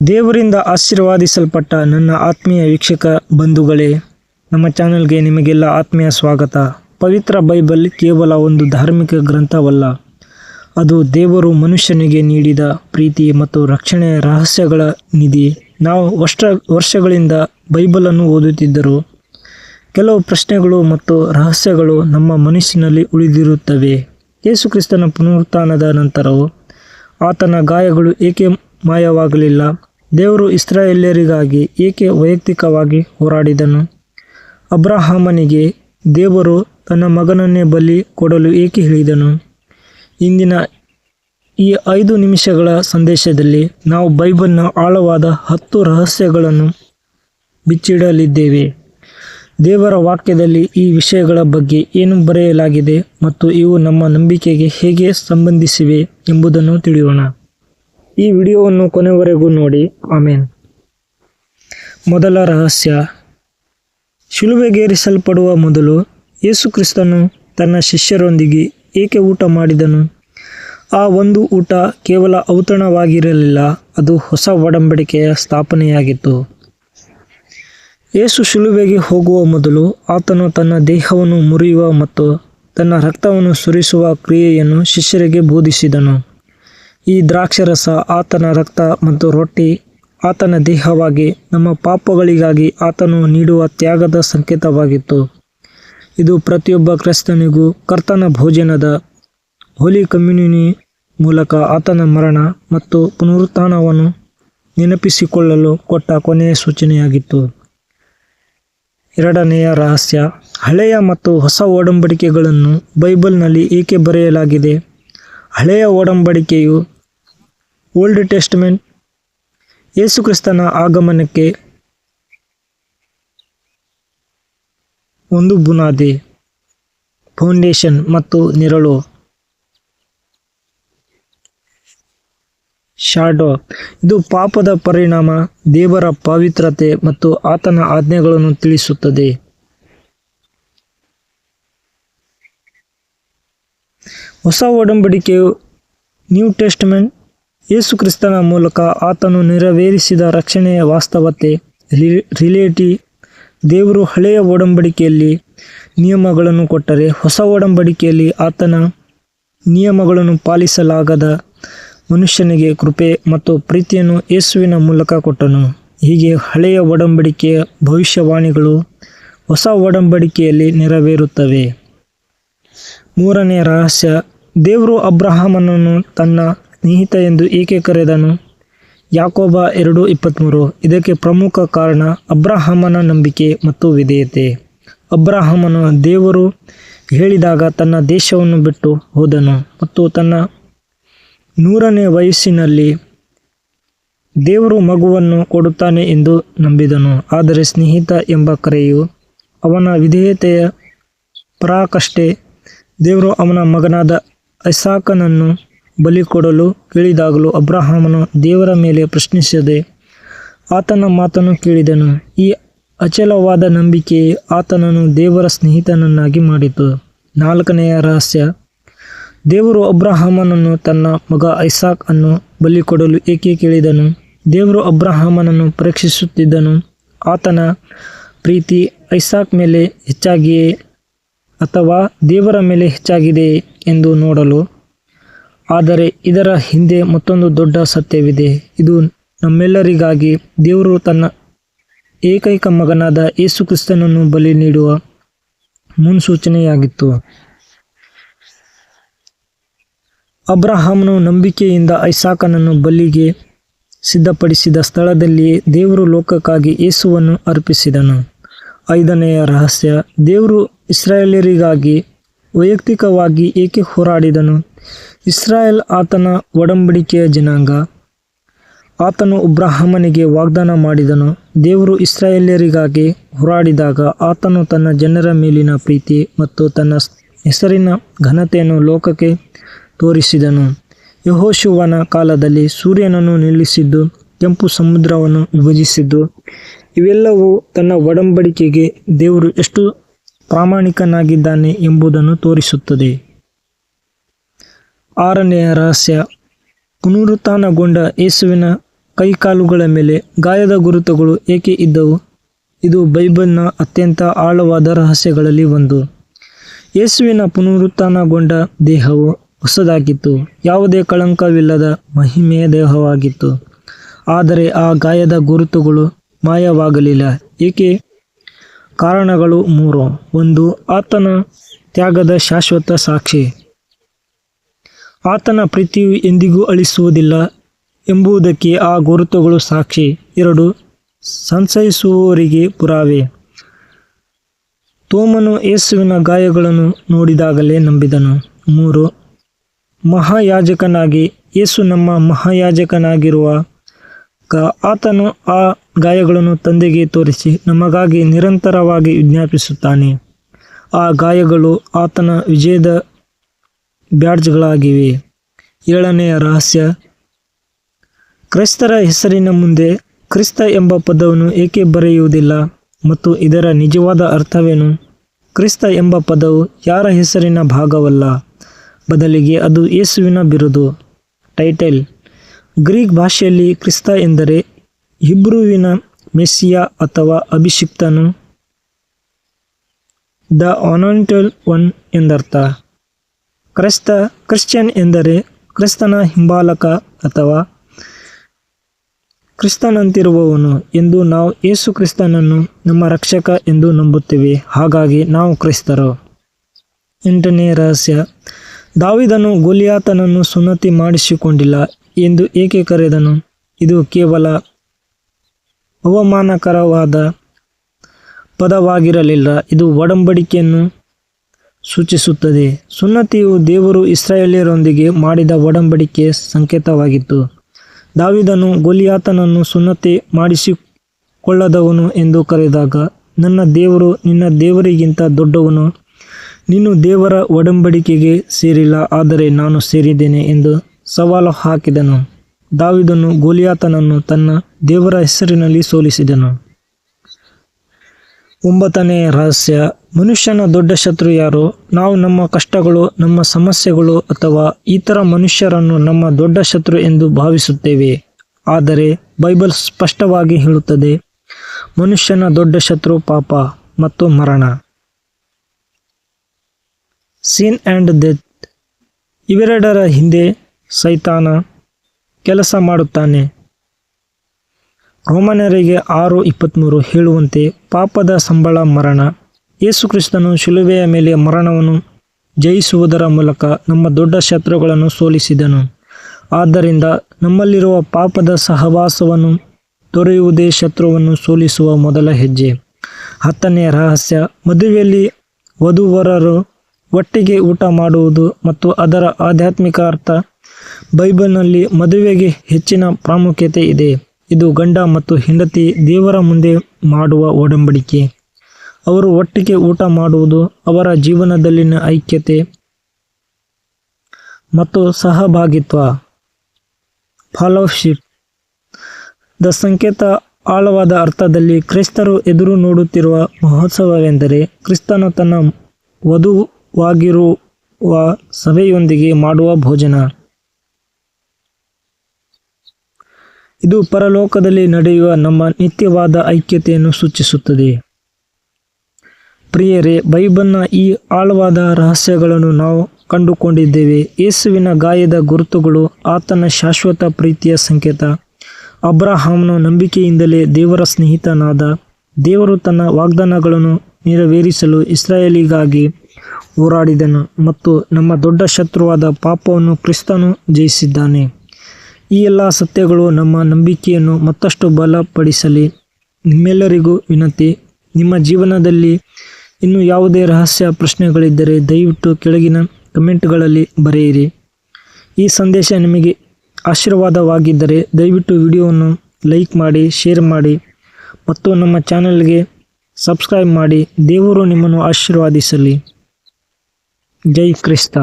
ದೇವರಿಂದ ಆಶೀರ್ವಾದಿಸಲ್ಪಟ್ಟ ನನ್ನ ಆತ್ಮೀಯ ವೀಕ್ಷಕ ಬಂಧುಗಳೇ, ನಮ್ಮ ಚಾನಲ್ಗೆ ನಿಮಗೆಲ್ಲ ಆತ್ಮೀಯ ಸ್ವಾಗತ. ಪವಿತ್ರ ಬೈಬಲ್ ಕೇವಲ ಒಂದು ಧಾರ್ಮಿಕ ಗ್ರಂಥವಲ್ಲ, ಅದು ದೇವರು ಮನುಷ್ಯನಿಗೆ ನೀಡಿದ ಪ್ರೀತಿ ಮತ್ತು ರಕ್ಷಣೆಯ ರಹಸ್ಯಗಳ ನಿಧಿ. ನಾವು ವರ್ಷ, ವರ್ಷಗಳಿಂದ ಬೈಬಲನ್ನು ಓದುತ್ತಿದ್ದರು, ಕೆಲವು ಪ್ರಶ್ನೆಗಳು ಮತ್ತು ರಹಸ್ಯಗಳು ನಮ್ಮ ಮನಸ್ಸಿನಲ್ಲಿ ಉಳಿದಿರುತ್ತವೆ. ಯೇಸುಕ್ರಿಸ್ತನ ಪುನರುತ್ಥಾನದ ನಂತರವೂ ಆತನ ಗಾಯಗಳು ಏಕೆ ಮಾಯವಾಗಲಿಲ್ಲ? ದೇವರು ಇಸ್ರಾಯೇಲ್ಯರಿಗಾಗಿ ಏಕೆ ವೈಯಕ್ತಿಕವಾಗಿ ಹೋರಾಡಿದನು? ಅಬ್ರಹಾಮನಿಗೆ ದೇವರು ತನ್ನ ಮಗನನ್ನೇ ಬಲಿ ಕೊಡಲು ಏಕೆ ಹೇಳಿದನು? ಇಂದಿನ ಈ ಐದು ನಿಮಿಷಗಳ ಸಂದೇಶದಲ್ಲಿ ನಾವು ಬೈಬಲ್ನ ಆಳವಾದ ಹತ್ತು ರಹಸ್ಯಗಳನ್ನು ಬಿಚ್ಚಿಡಲಿದ್ದೇವೆ. ದೇವರ ವಾಕ್ಯದಲ್ಲಿ ಈ ವಿಷಯಗಳ ಬಗ್ಗೆ ಏನು ಬರೆಯಲಾಗಿದೆ ಮತ್ತು ಇವು ನಮ್ಮ ನಂಬಿಕೆಗೆ ಹೇಗೆ ಸಂಬಂಧಿಸಿವೆ ಎಂಬುದನ್ನು ತಿಳಿಯೋಣ. ಈ ವಿಡಿಯೋವನ್ನು ಕೊನೆವರೆಗೂ ನೋಡಿ. ಆಮೇನ್. ಮೊದಲ ರಹಸ್ಯ. ಶಿಲುಬೆಗೇರಿಸಲ್ಪಡುವ ಮೊದಲು ಯೇಸುಕ್ರಿಸ್ತನು ತನ್ನ ಶಿಷ್ಯರೊಂದಿಗೆ ಏಕೆ ಊಟ ಮಾಡಿದನು? ಆ ಒಂದು ಊಟ ಕೇವಲ ಔತಣವಾಗಿರಲಿಲ್ಲ, ಅದು ಹೊಸ ಒಡಂಬಡಿಕೆಯ ಸ್ಥಾಪನೆಯಾಗಿತ್ತು. ಯೇಸು ಶಿಲುಬೆಗೆ ಹೋಗುವ ಮೊದಲು ಆತನು ತನ್ನ ದೇಹವನ್ನು ಮುರಿಯುವ ಮತ್ತು ತನ್ನ ರಕ್ತವನ್ನು ಸುರಿಸುವ ಕ್ರಿಯೆಯನ್ನು ಶಿಷ್ಯರಿಗೆ ಬೋಧಿಸಿದನು. ಈ ದ್ರಾಕ್ಷರಸ ಆತನ ರಕ್ತ ಮತ್ತು ರೊಟ್ಟಿ ಆತನ ದೇಹವಾಗಿ ನಮ್ಮ ಪಾಪಗಳಿಗಾಗಿ ಆತನು ನೀಡುವ ತ್ಯಾಗದ ಸಂಕೇತವಾಗಿತ್ತು. ಇದು ಪ್ರತಿಯೊಬ್ಬ ಕ್ರಿಸ್ತನಿಗೂ ಕರ್ತನ ಭೋಜನದ ಹೋಲಿ ಕಮ್ಯುನಿನಿ ಮೂಲಕ ಆತನ ಮರಣ ಮತ್ತು ಪುನರುತ್ಥಾನವನ್ನು ನೆನಪಿಸಿಕೊಳ್ಳಲು ಕೊಟ್ಟ ಕೊನೆಯ ಸೂಚನೆಯಾಗಿತ್ತು. ಎರಡನೆಯ ರಹಸ್ಯ, ಹಳೆಯ ಮತ್ತು ಹೊಸ ಒಡಂಬಡಿಕೆಗಳನ್ನು ಬೈಬಲ್ನಲ್ಲಿ ಏಕೆ ಬರೆಯಲಾಗಿದೆ? ಹಳೆಯ ಒಡಂಬಡಿಕೆಯು ಓಲ್ಡ್ ಟೆಸ್ಟ್ಮೆಂಟ್ ಯೇಸುಕ್ರಿಸ್ತನ ಆಗಮನಕ್ಕೆ ಒಂದು ಬುನಾದಿ ಫೌಂಡೇಶನ್ ಮತ್ತು ನೆರಳು. ಶಾಡೋ ಇದು ಪಾಪದ ಪರಿಣಾಮ, ದೇವರ ಪವಿತ್ರತೆ ಮತ್ತು ಆತನ ಆಜ್ಞೆಗಳನ್ನು ತಿಳಿಸುತ್ತದೆ. ಹೊಸ ಒಡಂಬಡಿಕೆಯು ನ್ಯೂ ಟೆಸ್ಟ್ಮೆಂಟ್ ಯೇಸು ಕ್ರಿಸ್ತನ ಮೂಲಕ ಆತನು ನೆರವೇರಿಸಿದ ರಕ್ಷಣೆಯ ವಾಸ್ತವತೆ ರಿಲೇಟಿ. ದೇವರು ಹಳೆಯ ಒಡಂಬಡಿಕೆಯಲ್ಲಿ ನಿಯಮಗಳನ್ನು ಕೊಟ್ಟರೆ ಹೊಸ ಒಡಂಬಡಿಕೆಯಲ್ಲಿ ಆತನ ನಿಯಮಗಳನ್ನು ಪಾಲಿಸಲಾಗದ ಮನುಷ್ಯನಿಗೆ ಕೃಪೆ ಮತ್ತು ಪ್ರೀತಿಯನ್ನು ಯೇಸುವಿನ ಮೂಲಕ ಕೊಟ್ಟನು. ಹೀಗೆ ಹಳೆಯ ಒಡಂಬಡಿಕೆಯ ಭವಿಷ್ಯವಾಣಿಗಳು ಹೊಸ ಒಡಂಬಡಿಕೆಯಲ್ಲಿ ನೆರವೇರುತ್ತವೆ. ಮೂರನೇ ರಹಸ್ಯ, ದೇವರು ಅಬ್ರಹಾಮನನ್ನು ತನ್ನ ಸ್ನೇಹಿತ ಎಂದು ಏಕೆ ಕರೆದನು? ಯಾಕೋಬ ಎರಡು ಇಪ್ಪತ್ತ್ಮೂರು ಇದಕ್ಕೆ ಪ್ರಮುಖ ಕಾರಣ ಅಬ್ರಹಾಮನ ನಂಬಿಕೆ ಮತ್ತು ವಿಧೇಯತೆ. ಅಬ್ರಹಾಮನು ದೇವರು ಹೇಳಿದಾಗ ತನ್ನ ದೇಶವನ್ನು ಬಿಟ್ಟು ಹೋದನು ಮತ್ತು ತನ್ನ ನೂರನೇ ವಯಸ್ಸಿನಲ್ಲಿ ದೇವರು ಮಗುವನ್ನು ಕೊಡುತ್ತಾನೆ ಎಂದು ನಂಬಿದನು. ಆದರೆ ಸ್ನೇಹಿತ ಎಂಬ ಕರೆಯು ಅವನ ವಿಧೇಯತೆಯ ಪರಾಕಷ್ಟೇ ದೇವರು ಅವನ ಮಗನಾದ ಐಸಾಕನನ್ನು ಬಲಿ ಕೊಡಲು ಕೇಳಿದಾಗಲೂ ಅಬ್ರಹಾಮನು ದೇವರ ಮೇಲೆ ಪ್ರಶ್ನಿಸದೆ ಆತನ ಮಾತನ್ನು ಕೇಳಿದನು. ಈ ಅಚಲವಾದ ನಂಬಿಕೆ ಆತನನ್ನು ದೇವರ ಸ್ನೇಹಿತನನ್ನಾಗಿ ಮಾಡಿತು. ನಾಲ್ಕನೆಯ ರಹಸ್ಯ, ದೇವರು ಅಬ್ರಹಾಮನನ್ನು ತನ್ನ ಮಗ ಐಸಾಕ್ ಅನ್ನು ಬಲಿ ಕೊಡಲು ಏಕೆ ಕೇಳಿದನು? ದೇವರು ಅಬ್ರಹಾಮನನ್ನು ಪರೀಕ್ಷಿಸುತ್ತಿದ್ದನು. ಆತನ ಪ್ರೀತಿ ಐಸಾಕ್ ಮೇಲೆ ಹೆಚ್ಚಾಗಿಯೇ ಅಥವಾ ದೇವರ ಮೇಲೆ ಹೆಚ್ಚಾಗಿದೆ ಎಂದು ನೋಡಲು. ಆದರೆ ಇದರ ಹಿಂದೆ ಮತ್ತೊಂದು ದೊಡ್ಡ ಸತ್ಯವಿದೆ. ಇದು ನಮ್ಮೆಲ್ಲರಿಗಾಗಿ ದೇವರು ತನ್ನ ಏಕೈಕ ಮಗನಾದ ಯೇಸು ಕ್ರಿಸ್ತನನ್ನು ಬಲಿ ನೀಡುವ ಮುನ್ಸೂಚನೆಯಾಗಿತ್ತು. ಅಬ್ರಹಾಮನು ನಂಬಿಕೆಯಿಂದ ಐಸಾಕನನ್ನು ಬಲಿಗೆ ಸಿದ್ಧಪಡಿಸಿದ ಸ್ಥಳದಲ್ಲಿಯೇ ದೇವರು ಲೋಕಕ್ಕಾಗಿ ಯೇಸುವನ್ನು ಅರ್ಪಿಸಿದನು. ಐದನೆಯ ರಹಸ್ಯ, ದೇವರು ಇಸ್ರಾಯೇಲರಿಗಾಗಿ ವೈಯಕ್ತಿಕವಾಗಿ ಏಕೆ ಹೋರಾಡಿದನು? ಇಸ್ರಾಯೇಲ್ ಆತನ ಒಡಂಬಡಿಕೆಯ ಜನಾಂಗ. ಆತನು ಅಬ್ರಹಾಮನಿಗೆ ವಾಗ್ದಾನ ಮಾಡಿದನು. ದೇವರು ಇಸ್ರಾಯೇಲರಿಗಾಗಿ ಹೋರಾಡಿದಾಗ ಆತನು ತನ್ನ ಜನರ ಮೇಲಿನ ಪ್ರೀತಿ ಮತ್ತು ತನ್ನ ಹೆಸರಿನ ಘನತೆಯನ್ನು ಲೋಕಕ್ಕೆ ತೋರಿಸಿದನು. ಯಹೋಶುವನ ಕಾಲದಲ್ಲಿ ಸೂರ್ಯನನ್ನು ನಿಲ್ಲಿಸಿದ್ದು, ಕೆಂಪು ಸಮುದ್ರವನ್ನು ವಿಭಜಿಸಿದ್ದು ಇವೆಲ್ಲವೂ ತನ್ನ ಒಡಂಬಡಿಕೆಗೆ ದೇವರು ಎಷ್ಟು ಪ್ರಾಮಾಣಿಕನಾಗಿದ್ದಾನೆ ಎಂಬುದನ್ನು ತೋರಿಸುತ್ತದೆ. ಆರನೆಯ ರಹಸ್ಯ, ಪುನರುತ್ಥಾನಗೊಂಡ ಯೇಸುವಿನ ಕೈಕಾಲುಗಳ ಮೇಲೆ ಗಾಯದ ಗುರುತುಗಳು ಏಕೆ ಇದ್ದವು? ಇದು ಬೈಬಲ್ನ ಅತ್ಯಂತ ಆಳವಾದ ರಹಸ್ಯಗಳಲ್ಲಿ ಒಂದು. ಯೇಸುವಿನ ಪುನರುತ್ಥಾನಗೊಂಡ ದೇಹವು ಹೊಸದಾಗಿತ್ತು. ಯಾವುದೇ ಕಳಂಕವಿಲ್ಲದ ಮಹಿಮೆಯ ದೇಹವಾಗಿತ್ತು. ಆದರೆ ಆ ಗಾಯದ ಗುರುತುಗಳು ಮಾಯವಾಗಲಿಲ್ಲ. ಏಕೆ? ಕಾರಣಗಳು ಮೂರು. ಒಂದು, ಆತನ ತ್ಯಾಗದ ಶಾಶ್ವತ ಸಾಕ್ಷಿ. ಆತನ ಪ್ರೀತಿಯು ಎಂದಿಗೂ ಅಳಿಸುವುದಿಲ್ಲ ಎಂಬುದಕ್ಕೆ ಆ ಗುರುತುಗಳು ಸಾಕ್ಷಿ. ಎರಡು, ಸಂಶಯಿಸುವವರಿಗೆ ಪುರಾವೆ. ತೋಮನು ಯೇಸುವಿನ ಗಾಯಗಳನ್ನು ನೋಡಿದಾಗಲೇ ನಂಬಿದನು. ಮೂರು, ಮಹಾಯಾಜಕನಾಗಿ, ಯೇಸು ನಮ್ಮ ಮಹಾಯಾಜಕನಾಗಿರುವ ಗ- ಆತನು ಆ ಗಾಯಗಳನ್ನು ತಂದೆಗೆ ತೋರಿಸಿ ನಮಗಾಗಿ ನಿರಂತರವಾಗಿ ವಿಜ್ಞಾಪಿಸುತ್ತಾನೆ. ಆ ಗಾಯಗಳು ಆತನ ವಿಜಯದ ಬ್ಯಾಡ್ಜ್ಗಳಾಗಿವೆ. ಏಳನೆಯ ರಹಸ್ಯ. ಕ್ರೈಸ್ತರ ಹೆಸರಿನ ಮುಂದೆ ಕ್ರಿಸ್ತ ಎಂಬ ಪದವನ್ನು ಏಕೆ ಬರೆಯುವುದಿಲ್ಲ ಮತ್ತು ಇದರ ನಿಜವಾದ ಅರ್ಥವೇನು? ಕ್ರಿಸ್ತ ಎಂಬ ಪದವು ಯಾರ ಹೆಸರಿನ ಭಾಗವಲ್ಲ? ಬದಲಿಗೆ ಅದು ಯೇಸುವಿನ ಬಿರುದು. ಟೈಟಲ್. ಗ್ರೀಕ್ ಭಾಷೆಯಲ್ಲಿ ಕ್ರಿಸ್ತ ಎಂದರೆ ಹಿಬ್ರುವಿನ ಮೆಸ್ಸಿಯ ಅಥವಾ ಅಭಿಷಿಕ್ತನು. ದ ಆನಂಟಲ್ ಒನ್ ಎಂದರ್ಥ. ಕ್ರೈಸ್ತ ಕ್ರಿಶ್ಚಿಯನ್ ಎಂದರೆ ಕ್ರಿಸ್ತನ ಹಿಂಬಾಲಕ ಅಥವಾ ಕ್ರಿಸ್ತನಂತಿರುವವನು ಎಂದು ನಾವು ಯೇಸು ಕ್ರಿಸ್ತನನ್ನು ನಮ್ಮ ರಕ್ಷಕ ಎಂದು ನಂಬುತ್ತೇವೆ. ಹಾಗಾಗಿ ನಾವು ಕ್ರಿಸ್ತರು. ಎಂಟನೇ ರಹಸ್ಯ. ದಾವಿದನು ಗೋಲಿಯಾತನನ್ನು ಸುನ್ನತಿ ಮಾಡಿಸಿಕೊಂಡಿಲ್ಲ. ಎಂದು ಏಕೆ ಕರೆದನು? ಇದು ಕೇವಲ ಅವಮಾನಕರವಾದ ಪದವಾಗಿರಲಿಲ್ಲ. ಇದು ಒಡಂಬಡಿಕೆಯನ್ನು ಸೂಚಿಸುತ್ತದೆ. ಸುನ್ನತಿಯು ದೇವರು ಇಸ್ರಾಯೇಲಿಯರೊಂದಿಗೆ ಮಾಡಿದ ಒಡಂಬಡಿಕೆ ಸಂಕೇತವಾಗಿತ್ತು. ದಾವಿದನು ಗೋಲಿಯಾತನನ್ನು ಸುನ್ನತಿ ಮಾಡಿಸಿಕೊಳ್ಳದವನು ಎಂದು ಕರೆದಾಗ, ನನ್ನ ದೇವರು ನಿನ್ನ ದೇವರಿಗಿಂತ ದೊಡ್ಡವನು. ನೀನು ದೇವರ ಒಡಂಬಡಿಕೆಗೆ ಸೇರಿಲ್ಲ, ಆದರೆ ನಾನು ಸೇರಿದ್ದೇನೆ ಎಂದು ಸವಾಲು ಹಾಕಿದನು. ದಾವಿದನು ಗೋಲಿಯಾತನನ್ನು ತನ್ನ ದೇವರ ಹೆಸರಿನಲ್ಲಿ ಸೋಲಿಸಿದನು. ಒಂಬತ್ತನೇ ರಹಸ್ಯ, ಮನುಷ್ಯನ ದೊಡ್ಡ ಶತ್ರು ಯಾರು? ನಾವು ನಮ್ಮ ಕಷ್ಟಗಳು, ನಮ್ಮ ಸಮಸ್ಯೆಗಳು ಅಥವಾ ಇತರ ಮನುಷ್ಯರನ್ನು ನಮ್ಮ ದೊಡ್ಡ ಶತ್ರು ಎಂದು ಭಾವಿಸುತ್ತೇವೆ. ಆದರೆ ಬೈಬಲ್ ಸ್ಪಷ್ಟವಾಗಿ ಹೇಳುತ್ತದೆ, ಮನುಷ್ಯನ ದೊಡ್ಡ ಶತ್ರು ಪಾಪ ಮತ್ತು ಮರಣ. Sin and death. ಇವೆರಡರ ಹಿಂದೆ ಸೈತಾನ ಕೆಲಸ ಮಾಡುತ್ತಾನೆ. ರೋಮನರಿಗೆ ಆರು ಇಪ್ಪತ್ತ್ಮೂರು ಹೇಳುವಂತೆ ಪಾಪದ ಸಂಬಳ ಮರಣ. ಯೇಸುಕ್ರಿಸ್ತನು ಶಿಲುಬೆಯ ಮೇಲೆ ಮರಣವನ್ನು ಜಯಿಸುವುದರ ಮೂಲಕ ನಮ್ಮ ದೊಡ್ಡ ಶತ್ರುಗಳನ್ನು ಸೋಲಿಸಿದನು. ಆದ್ದರಿಂದ ನಮ್ಮಲ್ಲಿರುವ ಪಾಪದ ಸಹವಾಸವನ್ನು ದೊರೆಯುವುದೇ ಶತ್ರುವನ್ನು ಸೋಲಿಸುವ ಮೊದಲ ಹೆಜ್ಜೆ. ಹತ್ತನೆಯ ರಹಸ್ಯ, ಮದುವೆಯಲ್ಲಿ ವಧುವರರು ಒಟ್ಟಿಗೆ ಊಟ ಮಾಡುವುದು ಮತ್ತು ಅದರ ಆಧ್ಯಾತ್ಮಿಕ ಅರ್ಥ ಬೈಬಲ್ನಲ್ಲಿ ಮದುವೆಗೆ ಹೆಚ್ಚಿನ ಪ್ರಾಮುಖ್ಯತೆ ಇದೆ. ಇದು ಗಂಡ ಮತ್ತು ಹೆಂಡತಿ ದೇವರ ಮುಂದೆ ಮಾಡುವ ಒಡಂಬಡಿಕೆ. ಅವರು ಒಟ್ಟಿಗೆ ಊಟ ಮಾಡುವುದು ಅವರ ಜೀವನದಲ್ಲಿನ ಐಕ್ಯತೆ ಮತ್ತು ಸಹಭಾಗಿತ್ವ. ಫಾಲೋಶಿಪ್. ದ ಸಂಕೇತ ಆಳವಾದ ಅರ್ಥದಲ್ಲಿ ಕ್ರಿಸ್ತರು ಎದುರು ನೋಡುತ್ತಿರುವ ಮಹೋತ್ಸವವೆಂದರೆ ಕ್ರಿಸ್ತನು ತನ್ನ ವಧುವಾಗಿರುವ ಸಭೆಯೊಂದಿಗೆ ಮಾಡುವ ಭೋಜನ. ಇದು ಪರಲೋಕದಲ್ಲಿ ನಡೆಯುವ ನಮ್ಮ ನಿತ್ಯವಾದ ಐಕ್ಯತೆಯನ್ನು ಸೂಚಿಸುತ್ತದೆ. ಪ್ರಿಯರೇ, ಬೈಬಲ್ನ ಈ ಆಳವಾದ ರಹಸ್ಯಗಳನ್ನು ನಾವು ಕಂಡುಕೊಂಡಿದ್ದೇವೆ. ಯೇಸುವಿನ ಗಾಯದ ಗುರುತುಗಳು, ಆತನ ಶಾಶ್ವತ ಪ್ರೀತಿಯ ಸಂಕೇತ, ಅಬ್ರಹಾಮ್ನ ನಂಬಿಕೆಯಿಂದಲೇ ದೇವರ ಸ್ನೇಹಿತನಾದ ದೇವರು ತನ್ನ ವಾಗ್ದಾನಗಳನ್ನು ನೆರವೇರಿಸಲು ಇಸ್ರಾಯೇಲಿಗಾಗಿ ಹೋರಾಡಿದನು ಮತ್ತು ನಮ್ಮ ದೊಡ್ಡ ಶತ್ರುವಾದ ಪಾಪವನ್ನು ಕ್ರಿಸ್ತನು ಜಯಿಸಿದ್ದಾನೆ. ಈ ಎಲ್ಲ ಸತ್ಯಗಳು ನಮ್ಮ ನಂಬಿಕೆಯನ್ನು ಮತ್ತಷ್ಟು ಬಲಪಡಿಸಲಿ. ನಿಮ್ಮೆಲ್ಲರಿಗೂ ವಿನಂತಿ, ನಿಮ್ಮ ಜೀವನದಲ್ಲಿ ಇನ್ನೂ ಯಾವುದೇ ರಹಸ್ಯ ಪ್ರಶ್ನೆಗಳಿದ್ದರೆ ದಯವಿಟ್ಟು ಕೆಳಗಿನ ಕಮೆಂಟ್ಗಳಲ್ಲಿ ಬರೆಯಿರಿ. ಈ ಸಂದೇಶ ನಿಮಗೆ ಆಶೀರ್ವಾದವಾಗಿದ್ದರೆ ದಯವಿಟ್ಟು ವಿಡಿಯೋವನ್ನು ಲೈಕ್ ಮಾಡಿ, ಶೇರ್ ಮಾಡಿ ಮತ್ತು ನಮ್ಮ ಚಾನಲ್ಗೆ ಸಬ್ಸ್ಕ್ರೈಬ್ ಮಾಡಿ ದೇವರು ನಿಮ್ಮನ್ನು ಆಶೀರ್ವಾದಿಸಲಿ. ಜೈ ಕ್ರಿಸ್ತ